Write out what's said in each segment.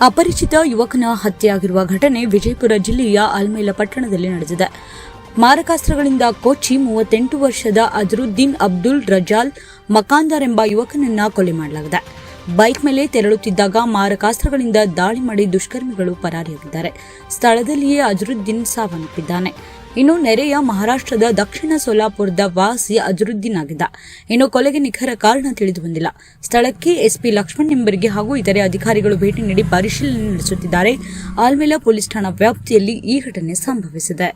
ಅಪರಿಚಿತ ಯುವಕನ ಹತ್ಯೆಯಾಗಿರುವ ಘಟನೆ ವಿಜಯಪುರ ಜಿಲ್ಲೆಯ ಅಲ್ಮೇಲ ಪಟ್ಟಣದಲ್ಲಿ ನಡೆದಿದೆ. ಮಾರಕಾಸ್ತ್ರಗಳಿಂದ ಕೊಚ್ಚಿ ಮೂವತ್ತೆಂಟು ವರ್ಷದ ಅಜರುದ್ದೀನ್ ಅಬ್ದುಲ್ ರಜಾಲ್ ಮಕಾಂದರ್ ಎಂಬ ಯುವಕನನ್ನ ಕೊಲೆ ಮಾಡಲಾಗಿದೆ. ಬೈಕ್ ಮೇಲೆ ತೆರಳುತ್ತಿದ್ದಾಗ ಮಾರಕಾಸ್ತ್ರಗಳಿಂದ ದಾಳಿ ಮಾಡಿ ದುಷ್ಕರ್ಮಿಗಳು ಪರಾರಿಯಾಗಿದ್ದಾರೆ. ಸ್ಥಳದಲ್ಲಿಯೇ ಅಜರುದ್ದೀನ್ ಸಾವನ್ನಪ್ಪಿದ್ದಾನೆ. ಇನ್ನು ನೆರೆಯ ಮಹಾರಾಷ್ಟ್ರದ ದಕ್ಷಿಣ ಸೋಲಾಪುರದ ವಾಸಿ ಅಜರುದ್ದೀನ್ ಇನ್ನು ಕೊಲೆಗೆ ನಿಖರ ಕಾರಣ ತಿಳಿದು ಬಂದಿಲ್ಲ. ಸ್ಥಳಕ್ಕೆ ಎಸ್ಪಿ ಲಕ್ಷ್ಮಣ್ ಎಂಬರಿಗೆ ಹಾಗೂ ಇತರೆ ಅಧಿಕಾರಿಗಳು ಭೇಟಿ ನೀಡಿ ಪರಿಶೀಲನೆ ನಡೆಸುತ್ತಿದ್ದಾರೆ. ಆಲ್ಮೇಲ ಪೊಲೀಸ್ ಠಾಣಾ ವ್ಯಾಪ್ತಿಯಲ್ಲಿ ಈ ಘಟನೆ ಸಂಭವಿಸಿದೆ.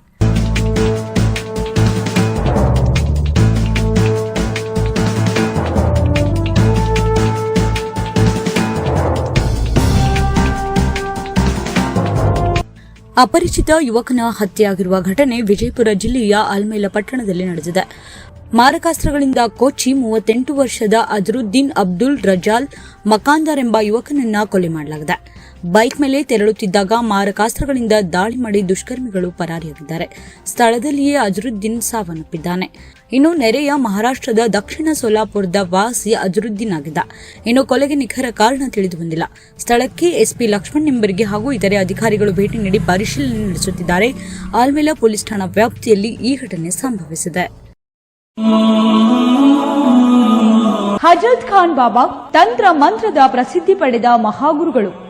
ಅಪರಿಚಿತ ಯುವಕನ ಹತ್ಯೆಯಾಗಿರುವ ಘಟನೆ ವಿಜಯಪುರ ಜಿಲ್ಲೆಯ ಅಲ್ಮೇಲ ಪಟ್ಟಣದಲ್ಲಿ ನಡೆದಿದೆ. ಮಾರಕಾಸ್ತ್ರಗಳಿಂದ ಕೊಚ್ಚಿ ಮೂವತ್ತೆಂಟು ವರ್ಷದ ಅಜರುದ್ದೀನ್ ಅಬ್ದುಲ್ ರಜಾಲ್ ಮಕಾಂದರ್ ಎಂಬ ಯುವಕನನ್ನ ಕೊಲೆ ಮಾಡಲಾಗಿದೆ. ಬೈಕ್ ಮೇಲೆ ತೆರಳುತ್ತಿದ್ದಾಗ ಮಾರಕಾಸ್ತ್ರಗಳಿಂದ ದಾಳಿ ಮಾಡಿ ದುಷ್ಕರ್ಮಿಗಳು ಪರಾರಿಯಾಗಿದ್ದಾರೆ. ಸ್ಥಳದಲ್ಲಿಯೇ ಅಜರುದ್ದೀನ್ ಸಾವನ್ನಪ್ಪಿದ್ದಾನೆ. ಇನ್ನು ನೆರೆಯ ಮಹಾರಾಷ್ಟ್ರದ ದಕ್ಷಿಣ ಸೋಲಾಪುರದ ವಾಸಿ ಅಜರುದ್ದೀನ್ ಆಗಿದ್ದ. ಇನ್ನು ಕೊಲೆಗೆ ನಿಖರ ಕಾರಣ ತಿಳಿದು ಬಂದಿಲ್ಲ. ಸ್ಥಳಕ್ಕೆ ಎಸ್ಪಿ ಲಕ್ಷ್ಮಣ್ ಎಂಬರಿಗೆ ಹಾಗೂ ಇತರೆ ಅಧಿಕಾರಿಗಳು ಭೇಟಿ ನೀಡಿ ಪರಿಶೀಲನೆ ನಡೆಸುತ್ತಿದ್ದಾರೆ. ಆಲ್ಮೇಲ ಪೊಲೀಸ್ ಠಾಣಾ ವ್ಯಾಪ್ತಿಯಲ್ಲಿ ಈ ಘಟನೆ ಸಂಭವಿಸಿದೆ. ಹಜರತ್ ಖಾನ್ ಬಾಬಾ ತಂತ್ರ ಮಂತ್ರದ ಪ್ರಸಿದ್ಧಿ ಪಡೆದ ಮಹಾಗುರುಗಳು.